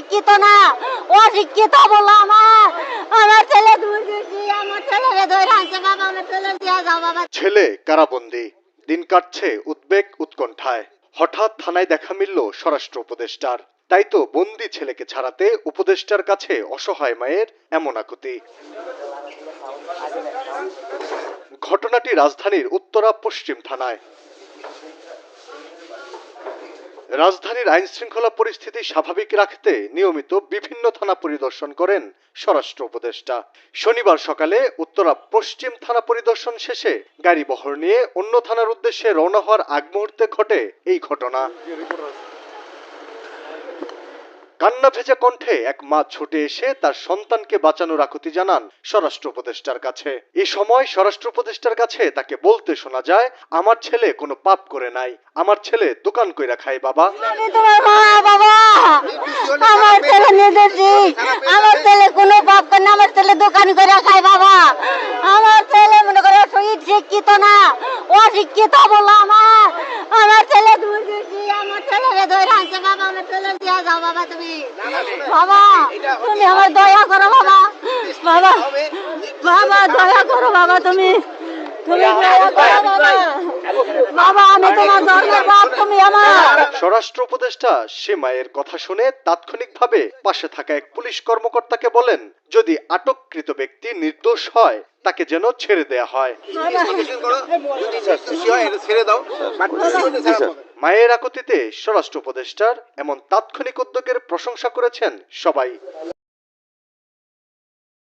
শিক্ষিত না, অশিক্ষিত বলল আমার। আমার ছেলে দুর্নীতি আমার ছেলেরে ধরে আনছে, বাবা, আমার ছেলে দিয়ে যাও, বাবা। ছেলে কারাবন্দী, দিন কাটছে উদ্বেগ উৎকণ্ঠায়। হঠাৎ থানায় দেখা মিলল স্বরাষ্ট্র উপদেষ্টার। তাই তো বন্দি ছেলেকে ছাড়াতে উপদেষ্টার কাছে অসহায় মায়ের এমন আকুতি। ঘটনাটি রাজধানীর উত্তরা পশ্চিম থানায়। রাজধানীর আইন শৃঙ্খলা পরিস্থিতি স্বাভাবিক রাখতে নিয়মিত বিভিন্ন থানা পরিদর্শন করেন স্বরাষ্ট্র উপদেষ্টা। শনিবার সকালে উত্তরা পশ্চিম থানা পরিদর্শন শেষে গাড়ি বহর নিয়ে অন্য থানার উদ্দেশ্যে রওনা হওয়ার আগ মুহূর্তে ঘটে এই ঘটনা। কান্না ভেজা কণ্ঠে এক মা ছুটে এসে তার সন্তানকে বাঁচানোর আকুতি জানান স্বরাষ্ট্র উপদেষ্টার কাছে। এই সময় স্বরাষ্ট্র উপদেষ্টার কাছে তাকে বলতে শোনা যায়, আমার ছেলে কোনো পাপ করে নাই। আমার ছেলে দোকান কইরা খায়, বাবা। আমার ছেলে কোনো পাপ করে না আমার ছেলে দোকান করে খায়, বাবা। আমার ছেলে মনে করে শিক্ষিত না। অশিক্ষিত আমার। আমার বাবা তুমি বাবা তুমি আমার দয়া করো বাবা। বাবা বাবা দয়া করো বাবা তুমি। তুমি দয়া করো বাবা। বাবা আমি তোমার ধর্মের বাপ তুমি আমার। স্বরাষ্ট্র উপদেষ্টা সে মায়ের কথা শুনে তাৎক্ষণিকভাবে পাশে থাকা এক পুলিশ কর্মকর্তাকে বলেন যদি আটককৃত ব্যক্তি নির্দোষ হয় তাকে যেন ছেড়ে দেয়া হয়। ছেড়ে দাও। মায়ের আকুতিতে স্বরাষ্ট্র উপদেষ্টার এমন তাৎক্ষণিক উদ্যোগের প্রশংসা করেছেন সবাই।